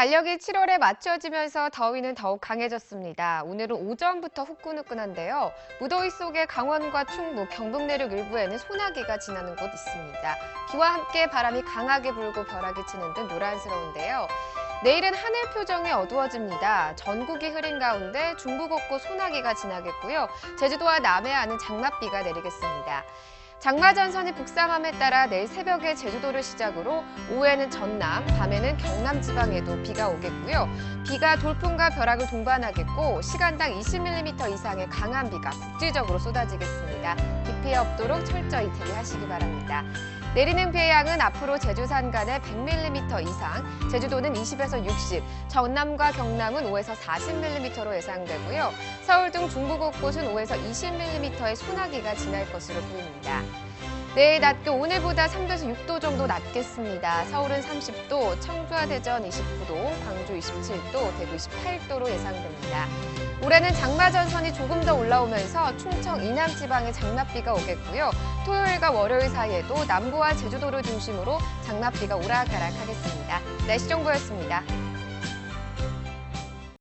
달력이 7월에 맞춰지면서 더위는 더욱 강해졌습니다. 오늘은 오전부터 후끈후끈한데요. 무더위 속에 강원과 충북, 경북 내륙 일부에는 소나기가 지나는 곳 있습니다. 비와 함께 바람이 강하게 불고 벼락이 치는 듯 노란스러운데요. 내일은 하늘 표정이 어두워집니다. 전국이 흐린 가운데 중부 곳곳 소나기가 지나겠고요. 제주도와 남해안은 장맛비가 내리겠습니다. 장마 전선이 북상함에 따라 내일 새벽에 제주도를 시작으로 오후에는 전남, 밤에는 경남 지방에도 비가 오겠고요. 비가 돌풍과 벼락을 동반하겠고 시간당 20mm 이상의 강한 비가 국지적으로 쏟아지겠습니다. 비 피해 없도록 철저히 대비하시기 바랍니다. 내리는 비의 양은 앞으로 제주 산 간에 100mm 이상, 제주도는 20에서 60, 전남과 경남은 5에서 40mm로 예상되고요. 서울 등 중부 곳곳은 5에서 20mm의 소나기가 지날 것으로 보입니다. 내일 낮도 오늘보다 3도에서 6도 정도 낮겠습니다. 서울은 30도, 청주와 대전 29도, 광주 27도, 대구 28도로 예상됩니다. 올해는 장마 전선이 조금 더 올라오면서 충청 이남 지방에 장맛비가 오겠고요. 토요일과 월요일 사이에도 남부와 제주도를 중심으로 장맛비가 오락가락하겠습니다. 날씨 정보였습니다.